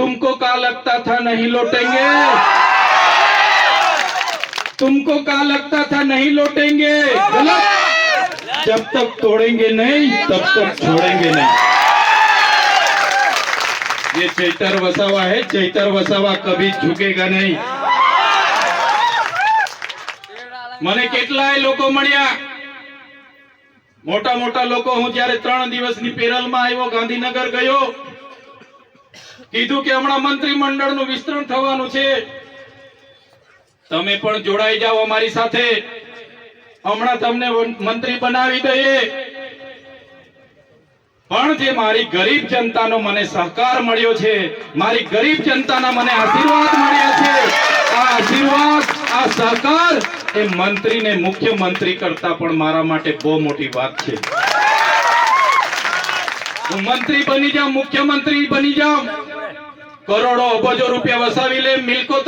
तुमको क्या लगता था नहीं लौटेंगे तुमको क्या लगता था नहीं लौटेंगे गलत जब तक तोड़ेंगे नहीं तब तक छोड़ेंगे नहीं ये चैतर वसावा है चैतर वसावा कभी झुकेगा नहीं મને કેટલાય લોકો મળ્યા મોટા મોટા લોકો હું જ્યારે ત્રણ દિવસની પેરલમાં આવ્યો ગાંધીનગર ગયો કીધું કે હમણાં મંત્રીમંડળનું વિસ્તરણ થવાનું છે. તમે પણ જોડાઈ જાઓ અમારી સાથે. હમણાં તમને મંત્રી બનાવી દઈએ. પણ જે મારી ગરીબ જનતાનો મને સહકાર મળ્યો છે, મારી ગરીબ જનતાના મને આશીર્વાદ મળ્યા છે. આ આશીર્વાદ, આ સહકાર એ મંત્રીને મુખ્યમંત્રી કરતા પણ મારા માટે બહુ મોટી વાત છે. હું મંત્રી બની જાઉં મુખ્યમંત્રી બની જાઉં કરોડો અબજો રૂપિયા વસાવી લે મિલકતો